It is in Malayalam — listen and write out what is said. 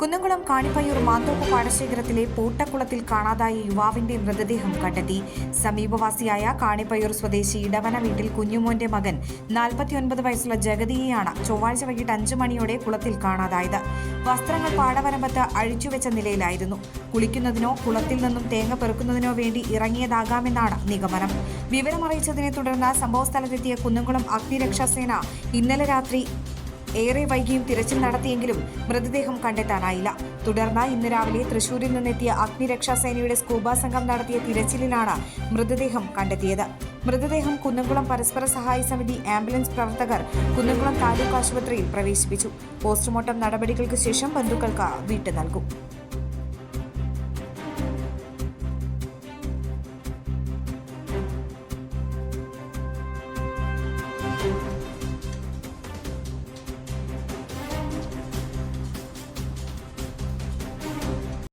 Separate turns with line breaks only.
കുന്നംകുളം കാണിപ്പയ്യൂർ മാന്തോപ്പ് പാടശേഖരത്തിലെ പൂട്ടക്കുളത്തിൽ കാണാതായ യുവാവിന്റെ മൃതദേഹം കണ്ടെത്തി. സമീപവാസിയായ കാണിപ്പയ്യൂർ സ്വദേശി ഇടവന വീട്ടിൽ കുഞ്ഞുമോന്റെ മകൻ നാൽപ്പത്തിയൊൻപത് വയസ്സുള്ള ജഗതിയെയാണ് ചൊവ്വാഴ്ച വൈകിട്ട് അഞ്ചു മണിയോടെ കുളത്തിൽ കാണാതായത്. വസ്ത്രങ്ങൾ പാടവരമ്പത്ത് അഴിച്ചുവെച്ച നിലയിലായിരുന്നു. കുളിക്കുന്നതിനോ കുളത്തിൽ നിന്നും തേങ്ങ പെറുക്കുന്നതിനോ വേണ്ടി ഇറങ്ങിയതാകാമെന്നാണ് നിഗമനം. വിവരമറിയിച്ചതിനെ തുടർന്ന് സംഭവസ്ഥലത്തെത്തിയ കുന്നംകുളം അഗ്നിരക്ഷാസേന ഇന്നലെ രാത്രി ഏറെ വൈകിയും തിരച്ചിൽ നടത്തിയെങ്കിലും മൃതദേഹം കണ്ടെത്താനായില്ല. തുടർന്ന് ഇന്ന് രാവിലെ തൃശൂരിൽ നിന്നെത്തിയ അഗ്നിരക്ഷാസേനയുടെ സ്കൂബ സംഘം നടത്തിയ തിരച്ചിലിലാണ് മൃതദേഹം കണ്ടെത്തിയത്. മൃതദേഹം കുന്നംകുളം പരസ്പര സഹായ സമിതി ആംബുലൻസ് പ്രവർത്തകർ കുന്നംകുളം താലൂക്ക് ആശുപത്രിയിൽ പ്രവേശിപ്പിച്ചു. പോസ്റ്റ്മോർട്ടം നടപടികൾക്ക് ശേഷം ബന്ധുക്കൾക്ക് വിട്ടു നൽകും